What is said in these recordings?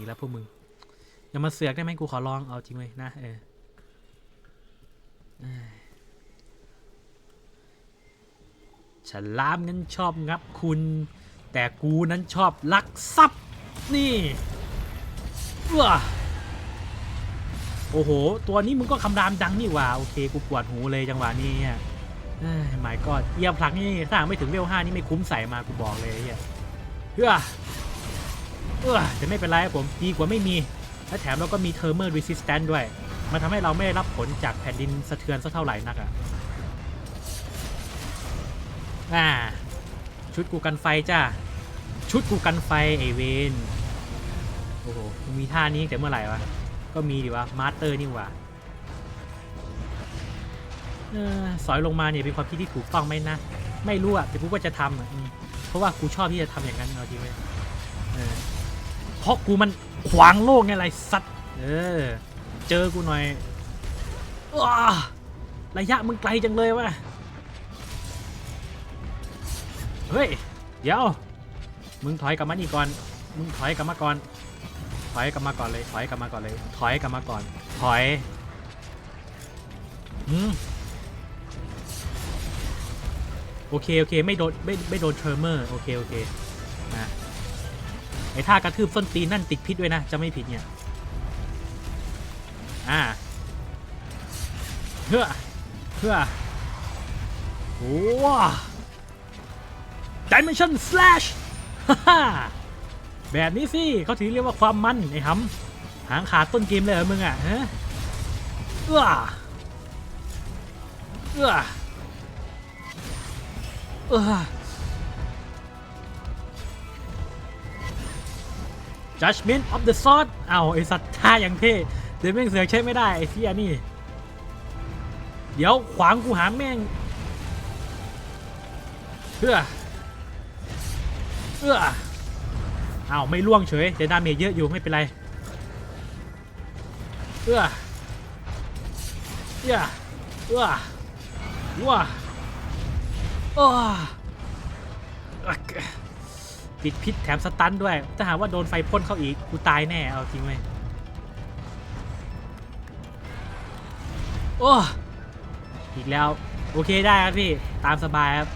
อีกแล้วพวกมึง อย่ามาเสือกได้ไหมกูขอร้องเอาจริงเลยนะเออฉลามนั้นชอบงับคุณ แต่กูนั้นชอบลักทรัพย์นี่ว้าโอ้โห ตัวนี้มึงก็คำรามดังนี่ว่า โอเค กูปวดหูเลยจังหวะนี้เนี่ยหมายก็เยียบพลักนี่ถ้าไม่ถึงเวลห้านี่ไม่คุ้มใส่มากูบอกเลยเฮียเฮ้อ เออแต่ไม่เป็นไรครับผมดีกว่าไม่มี และแถมเราก็มี thermal resistant ด้วย มันทำให้เราไม่ได้รับผลจากแผ่นดินสะเทือนสักเท่าไหร่นักอะอ่า ชุดกูกันไฟจ้าชุดกูกันไฟไอเวนโอ้โหมีท่านี้แต่เมื่อไหร่วะ ก็มีดิวะมาสเตอร์นี่หว่าเออสอยลงมาเนี่ยเป็นความคิดที่ถูกต้องไหมนะ ไม่รู้อะแต่กูก็จะทำอะเพราะว่ากูชอบที่จะทำอย่างนั้นเอาจริงไหมเออ เพราะกูมันขวางโลกไงไรสัตว์เออ เจอกูหน่อยอ้าระยะมึงไกลจังเลยวะเฮ้ย เดี๋ยว มึงถอยกลับมานี่ก่อน มึงถอยกลับมาก่อน ถอยกลับมาก่อนเลย ถอยกลับมาก่อนเลย ถอยกลับมาก่อน ถอยอืมโอเค โอเค ไม่โดน ไม่ ไม่โดนเทอร์เมอร์ โอเค โอเค นะ ท่ากระทืบส้นตีนนั่นติดพิษด้วยนะจะไม่ผิดเนี่ยอ่าเพื่อเพื่อโอ้ Dimension Slash ฮ่าแบบนี้สิเขาถือเรียกว่าความมันไอ้หำหางขาดต้นเกมเลยเหรอมึงอะฮะเอื้อเอื้อเอื้อ Judgment of the Sword เอาไอสัตว์ท่าอย่างเท่เดี๋ยวแม่งเสือกใช้ไม่ได้ไอ้เสียนี่ เดี๋ยวขวางกูหาแม่งเพื่อเอื้ออ้าวไม่ล่วงเฉยแต่ดาเมจเยอะอยู่ไม่เป็นไรเอื้อเอื้อเอื้อว้าอ้ออัก ติดพิษแถมสตันด้วย ถ้าหากว่าโดนไฟพ่นเข้าอีก กูตายแน่ เอาจริงไหมโอ้อีกแล้ว โอเคได้ครับพี่ ตามสบายครับ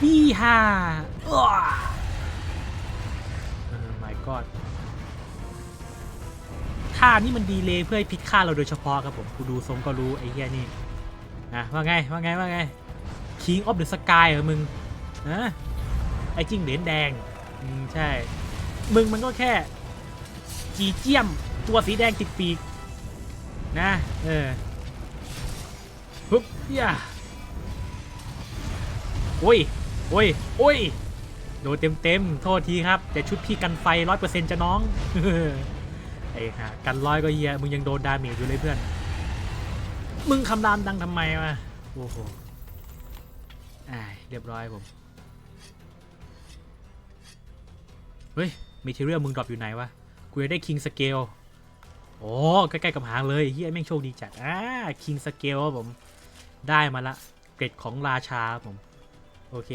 พี่ฮ่าอ้อเออ my god ท่านี่มันดีเลยเพื่อให้พิษฆ่าเราโดยเฉพาะครับผม กูดูทรงก็รู้ไอ้เหี้ยนี่นะว่าไง ว่าไง ว่าไง King of the Sky เหรอมึงนะ ไอ้จิ้งเหรียญแดงอืมใช่ มึงมันก็แค่จีเจียมตัวสีแดงติดปีกนะเออฮึบย่าโอ้ยโอ้ยโอ้ยโดนเต็มเต็มโทษทีครับ แต่ชุดพี่กันไฟร้อยเปอร์เซ็นต์จะน้องไอ้ห่ากันร้อยก็เฮียมึงยังโดนดาเมจอยู่เลยเพื่อน มึงคำรามดังทำไมวะโอ้โหอ่าเรียบร้อยผม เฮ้ยม a เท r รียลมึงดรอปอยู่ไหนวะ กูจะได้คิงสเกล โอ้ใกล้ๆกับหางเลยเฮียแม่งโชคดีจัด อ่าคิงสเกลผม ได้มาละ เกรดของราชาผม โอเค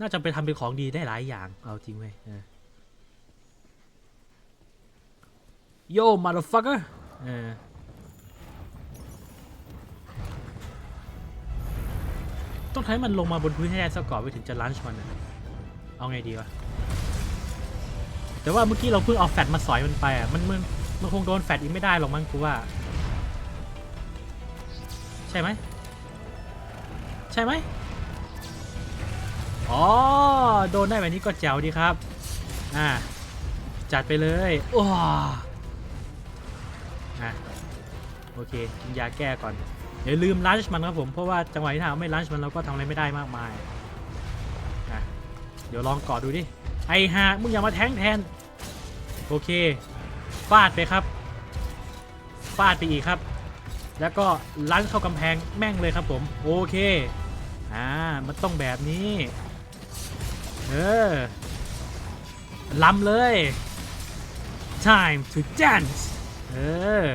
น่าจะไปทำเป็นของดีได้หลายอย่าง เอาจริงไหมโย่ motherfucker เออต้องให้มันลงมาบนพื้นให้ได้ซะก่อนไปถึงจะลันช์มันนะเอาไงดีวะ แต่ว่าเมื่อกี้เราเพิ่งเอาแฟตมาสอยมันไปอะมันมันมันคงโดนแฟตอีกไม่ได้หรอกมั้งกูว่า ใช่ไหมใช่ไหมอ๋อโดนได้แบบนี้ก็แจ๋วดีครับอ่าจัดไปเลยว้าอะโอเคกินยาแก้ก่อนอย่าลืมลันช์มันครับผมเพราะว่าจังหวะที่ทางไม่ลันช์มันเราก็ทำอะไรไม่ได้มากมายอะเดี๋ยวลองกอดดูดิไอฮะมึงอย่ามาแทงแทน โอเคฟาดไปครับฟาดไปอีกครับ แล้วก็ลันเข้ากำแพงแม่งเลยครับผม โอเค อ่า มันต้องแบบนี้ เออลำเลย time to dance เออ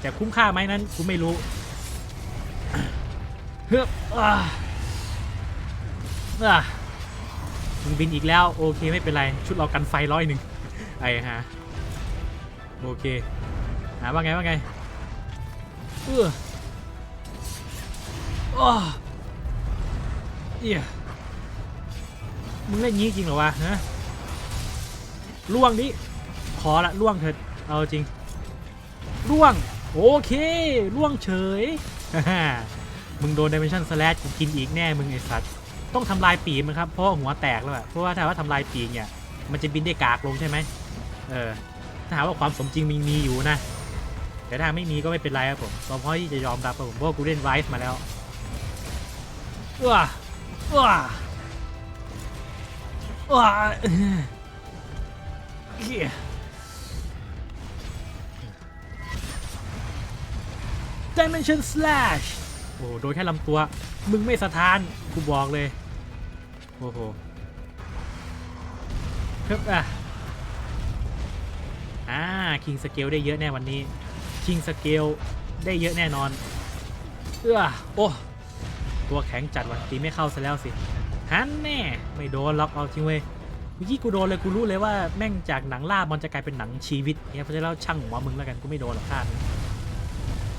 แต่คุ้มค่าไหมนั้นกูไม่รู้ เฮ้ยอ่าอ่า มึงบินอีกแล้ว โอเคไม่เป็นไร ชุดเรากันไฟร้อยหนึ่งไอ้ฮะโอเคหาว่าไงว่าไงเอออ้อเอียมึงเล่นงี้จริงเหรอวะฮะล่วงดิขอละล่วงเถิดเอาจริงล่วง โอเคล่วงเฉยมึงโดน Dimension Slash กูกินอีกแน่มึงไอสัตว์ ต้องทำลายปีกมันครับเพราะหัวแตกแล้วอะเพราะว่าถ้าว่าทำลายปีกเนี่ยมันจะบินได้กากลงใช่ไหมเออถ้าหากว่าความสมจริงมันมีอยู่นะแต่ถ้าไม่มีก็ไม่เป็นไรครับผมเราพร้อมที่จะยอมรับครับผมเพราะกูเล่นไวส์มาแล้วว้าว้าว้าเฮีย Dimension Slash โอ้ โหโดนแค่ลำตัว มึงไม่สะท้านกูบอกเลย โอ้โหเพิ่อะอ่าคิงสเกลได้เยอะแน่วันนี้คิงสเกลได้เยอะแน่นอน เอื้อโอ้ตัวแข็งจัดว่ะตีไม่เข้าซะแล้วสิฮันแน่ไม่โดนล็อกเอาจริงเว้ยเมื่อกี้กูโดนเลยกูรู้เลยว่าแม่งจากหนังล่ามันจะกลายเป็นหนังชีวิตเนี่ยเพราะฉะนั้นช่างหัวมึงแล้วกันกูไม่โดนหรอกท่าน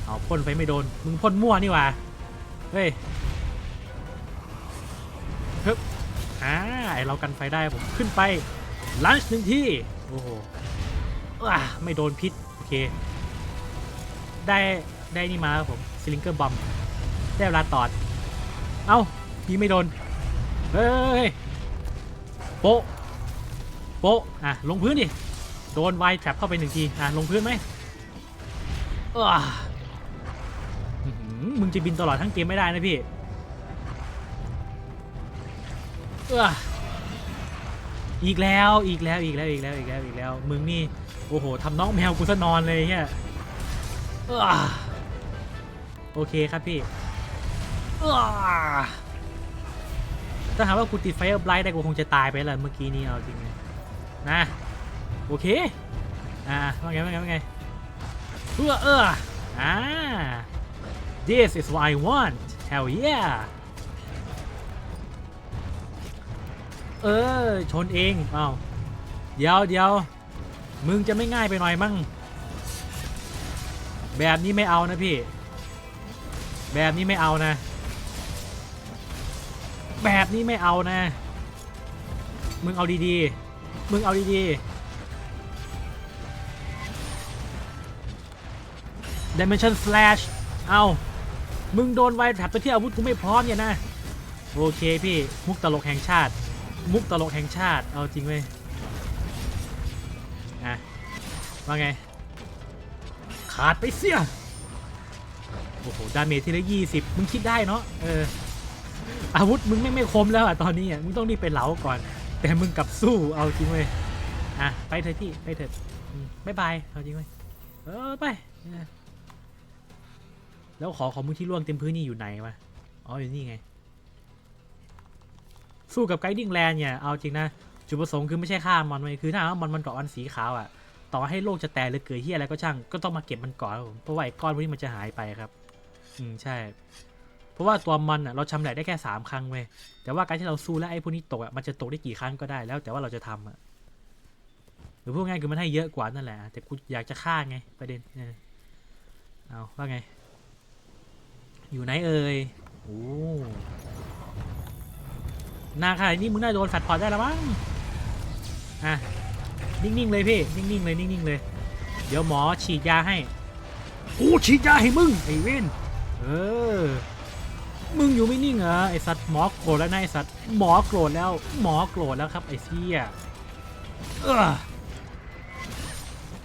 เอาพ่นไปไม่โดนมึงพ่นมั่วนี่หว่า เฮ้ยฮึบอ่าไอเรากันไฟได้ผมขึ้นไปลันช์หนึ่งที่ โอ้โหอ่าไม่โดนพิษ โอเค ได้ ได้นี่มาครับผมซิลิงเกอร์บอมได้เวลาตอด เอ้ายิงไม่โดน เฮ้ย โปะโปะอะ ลงพื้นดิ โดนไวแทรปเข้าไปหนึ่งที อะ ลงพื้นไหมอ่า มึงจะบินตลอดทั้งเกมไม่ได้นะพี่อีกแล้วอีกแล้วอีกแล้วอีกแล้วอีกแล้วอีกแล้ว มึงนี่โอ้โหทำน้องแมวกูซะนอนเลยเฮียโอเคครับพี่เออถ้าหากว่ากูติดไฟเออร์ไบรท์ได้กูคงจะตายไปแล้วเมื่อกี้นี้เอาจริงนะโอเค อ่าว่าไงว่าไงว่าไงเออเอออ่า This is what I want hell yeah เออ ชนเองเอ้าเดี๋ยวเดี๋ยวมึงจะไม่ง่ายไปหน่อยมั้ง แบบนี้ไม่เอานะพี่ แบบนี้ไม่เอานะ แบบนี้ไม่เอานะ มึงเอาดีๆ มึงเอาดีๆ Dimension Slash เอา มึงโดนไวแท็บตัวที่อาวุธกูไม่พร้อมเนี่ยนะ โอเคพี่ มุกตลกแห่งชาติ มุกตลกแห่งชาติ เอาจริงเว้ยอะว่าไง ขาดไปเสีย โอ้โห ดาเมจทีละยี่สิบมึงคิดได้เนาะ เออ อาวุธมึงไม่ไม่คมแล้วอะตอนนี้อะมึงต้องรีบไปเหลาก่อน แต่มึงกลับสู้ เอาจริงเว้ยอะ ไปเถอะพี่ ไปเถอะบ๊ายบาย เอาจริงเว้ย เออ ไปเออ แล้วขอของมึงที่ร่วงเต็มพื้นนี่อยู่ไหนวะอ๋ออยู่นี่ไง สู้กับไกดิ้งแลนเนี่ยเอาจริงนะจุดประสงค์คือไม่ใช่ฆ่ามันเลยคือถ้าหากว่ามันมันเกาะอันสีขาวอะ่ะ ต่อให้โลกจะแตกหรือเกิดเฮียอะไรก็ช่างก็ต้องมาเก็บมันก่อนผมเพราะว่าไอ้ก้อนพวกนี้มันจะหายไปครับ อืมใช่ เพราะว่าตัวมันอะเราชำแหละได้แค่สามครั้งเว้ยแต่ว่าการที่เราสู้แล้วไอ้พวกนี้ตกอะมันจะตกได้กี่ครั้งก็ได้แล้ว แต่ว่าเราจะทำอะหรือพูดง่ายคือมันให้เยอะกว่านั่นแหละแต่กูอยากจะฆ่าไงประเด็น เอาว่าไง อยู่ไหนเอ่ยโอ้หนาขนาดนี้มึงน่าโดนแฟดพอร์ตได้แล้วมั้งอะนิ่งๆเลยพี่นิ่งๆเลยนิ่งๆเลย เดี๋ยวหมอฉีดยาให้กูฉีดยาให้มึงไอ้เว้นเออมึงอยู่ไม่นิ่งเหรอไอ้สัตว์หมอโกรธแล้วนะไอ้สัตว์หมอโกรธแล้วหมอโกรธแล้วครับไอ้เสียเออ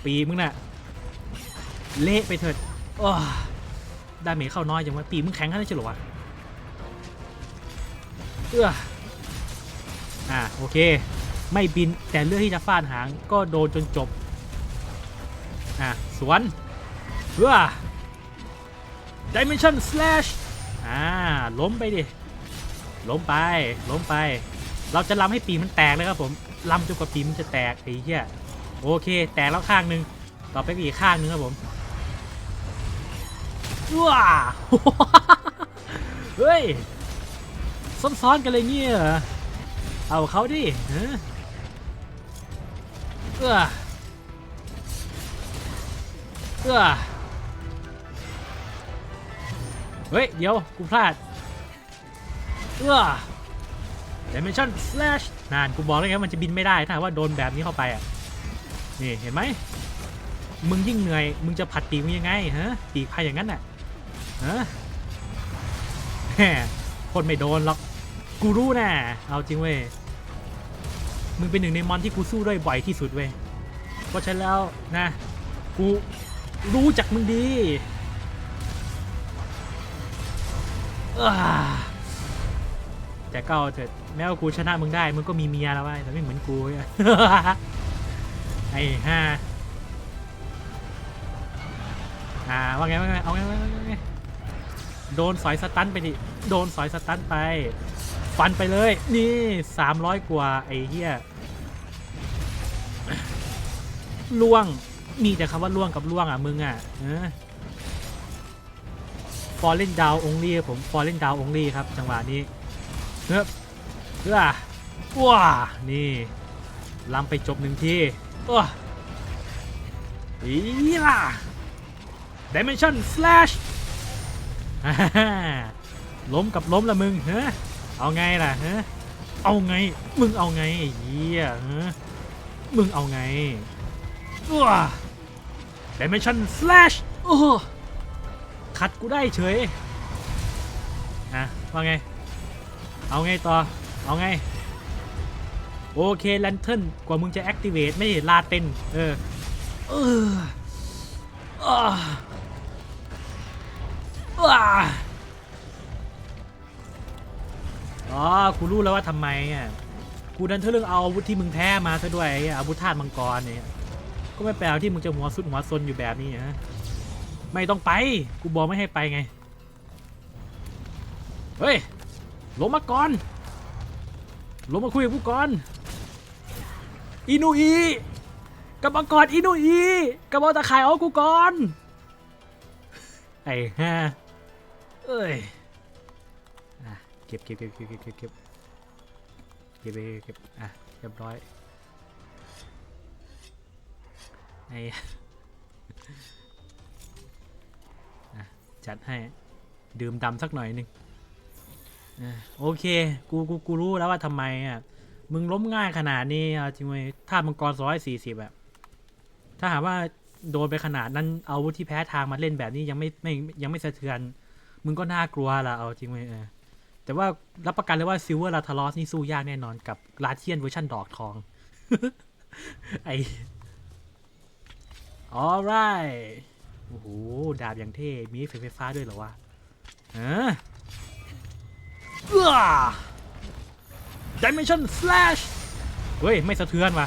ปีมึงน่ะเละไปเถิดอ้อ ดาเมจเข้าน้อยจังวะปีมึงแข็งขนาดนั้เฉลอวะเอออ่าโอเค ไม่บินแต่เลือกที่จะฟาดหางก็โดนจนจบ อะสวนเพื่อ Dimension Slash อ่าล้มไปดิ ล้มไป ล้มไป เราจะล้ำให้ปีมันแตกเลยครับผมล้ำจนกว่าปีมันจะแตกไอ้เหี้ยโอเค แตกแล้วข้างหนึ่งต่อไปอีกข้างหนึ่งครับผม ว้าเฮ้ยซ้อนๆกันเลยเนี่ยเหรอเอาเขาดิเออเออเฮ้ย เดี๋ยว กูพลาดเออ Dimension Slash นานกูบอกแล้วไงมันจะบินไม่ได้ถ้าว่าโดนแบบนี้เข้าไปอะ นี่เห็นไหม มึงยิ่งเหนื่อย มึงจะผัดปีกมึงยังไงฮะปีกพายอย่างนั้นน่ะ ฮะแหมคนไม่โดนหรอก กูรู้แนะเอาจริงเว้ย มึงเป็นหนึ่งในมอนที่กูสู้ด้วยบ่อยที่สุดเว้ย เพราะฉะนั้นแล้วนะ กูรู้จักมึงดีแต่ก็เถิดแม้ว่ากูชนะมึงได้ มึงก็มีเมียแล้วเว้แต่ไม่เหมือนกูเว้ไอ้ห่าอ่าว่าไงว่าไงเอาไงว่าไง โดนสอยสตันไปดิโดนสอยสตันไปฟันไปเลย นี่ 300 กว่า ไอ้เหี้ยล่วงมีแต่คำว่าล่วงกับล่วงอะ มึงอะฟอร์เล่นดาวองลี่ผมฟอร์เล่นดาวองลี่ครับ จังหวะนี้เฮ้ยเพื่อว้านี่ลำไปจบหนึ่งทีว้าอีล่ะ Dimension Slash ฮ่าฮ่าล้ ล้มกับล้มละมึงเฮ้เอาไงล่ะเฮะเอาไง มึงเอาไงไอ้เหี้ยฮะมึงเอาไงว้า Dimension Slash โอ้ขัดกูได้เฉยนะว่าไง เอาไงต่อ เอาไง โอเคแลนเทิร์นกว่ามึงจะ activate ไม่ลาเต้นเออเออ อ๋อกูรู้แล้วว่าทำไมอะกูดันเธอเรื่องเอาอาวุธที่มึงแพ้มาซะด้วยไอ้อาวุธธาตุมังกรเนี่ยก็ไม่แปลที่มึงจะหัวสุดหัวซนอยู่แบบนี้นะไม่ต้องไป กูบอกไม่ให้ไปไง เฮ้ยลงมาก่อนลงมาคุยกับกูก่อนอินุอีกับมังกรอินุอีกับเอาตะข่ายเอากูก่อนไอ้ฮ่า เอ้ยอะเก็บเก็บเก็บเก็บเก็บเก็บเก็บเก็บเก็บอะเรียบร้อยไอ้อะจัดให้ดื่มดำสักหน่อยหนึ่งอะโอเค กูกูกูรู้แล้วว่าทำไมอะมึงล้มง่ายขนาดนี้จริงไหมถ้ามังกรร้อยสี่สิบอะถ้าหากว่าโดนไปขนาดนั้นเอาอาวุธที่แพ้ทางมาเล่นแบบนี้ยังไม่ไม่ยังไม่สะเทือน มึงก็น่ากลัวละเอาจริงไหมเออแต่ว่ารับประกันเลยว่าซิลเวอร์ลาทารอสนี่สู้ยากแน่นอนกับลาเทียนเวอร์ชันดอกทอง ไอ alright โอ้โห ดาบอย่างเท่ มีไฟไฟฟ้าด้วยเหรอวะฮะเออ dimension slash เฮ้ย ไม่สะเทือนว่ะ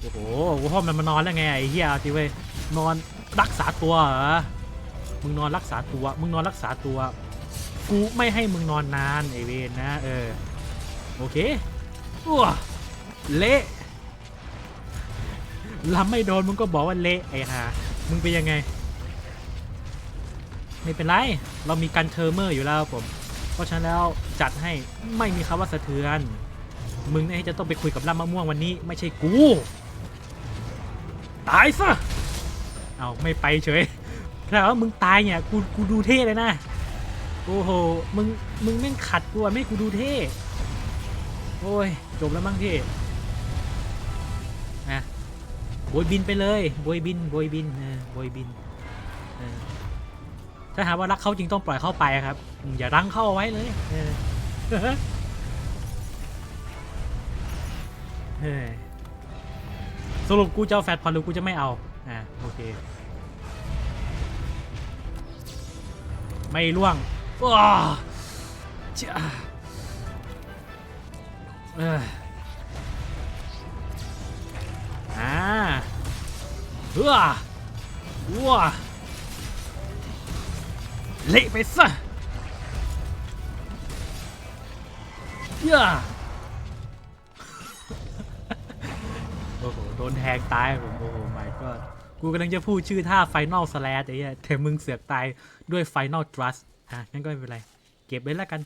โอ้โหกูห้องมันมานอนแล้วไง ไอ้เหี้ยเอาทีเว้ยนอนรักษาตัวเหรอ มึงนอนรักษาตัว มึงนอนรักษาตัว กูไม่ให้มึงนอนนานไอเวนนะเออ โอเคอ้วเละลำไม่โดนมึงก็บอกว่าเละไอ้ห่ามึงเป็นยังไง ไม่เป็นไร เรามีกันเทอร์เมอร์อยู่แล้วผม เพราะฉะนั้นแล้วจัดให้ไม่มีคำว่าสะเทือน มึงนี่จะต้องไปคุยกับลำมะม่วงวันนี้ ไม่ใช่กู ตายซะ เอาไม่ไปเฉย ถ้าว่ามึงตายเนี่ยกูกูดูเท่เลยนะโอ้โหมึงมึงแม่งขัดกูอะไม่กูดูเท่โอ้ยจบแล้วมั้งพี่นะโบยบินไปเลยโบยบินโบยบินเออโบยบินออถ้าหากว่ารักเขาจริงต้องปล่อยเข้าไปครับ อย่ารั้งเข้าเอาไว้เลยเออเฮ้ยสรุปกูจะเอาแฟตพอหรือกูจะไม่เอา อ่าโอเค ไม่ล่วงว้าจ้าเอออ่าเฮ้อว้าเละไปซะเย้าโอ้โห โดนแทงตายผม โอ้โหไม่ก็ กูกำลังจะพูดชื่อท่า Final Slash ไอ้เหี้ยแต่มึงเสือกตายด้วย Final Thrust อะงั้นก็ไม่เป็นไร เก็บไว้แล้วกัน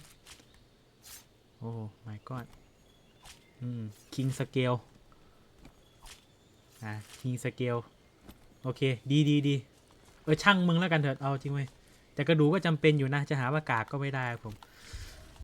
โอ้ my god อืมคิงสเกลอะคิงสเกลโอเค ดีดีดีเออช่างมึงแล้วกันเถิดเอาจริงเว้ยแต่กระดูกก็จำเป็นอยู่นะ จะหาว่ากากก็ไม่ได้ผม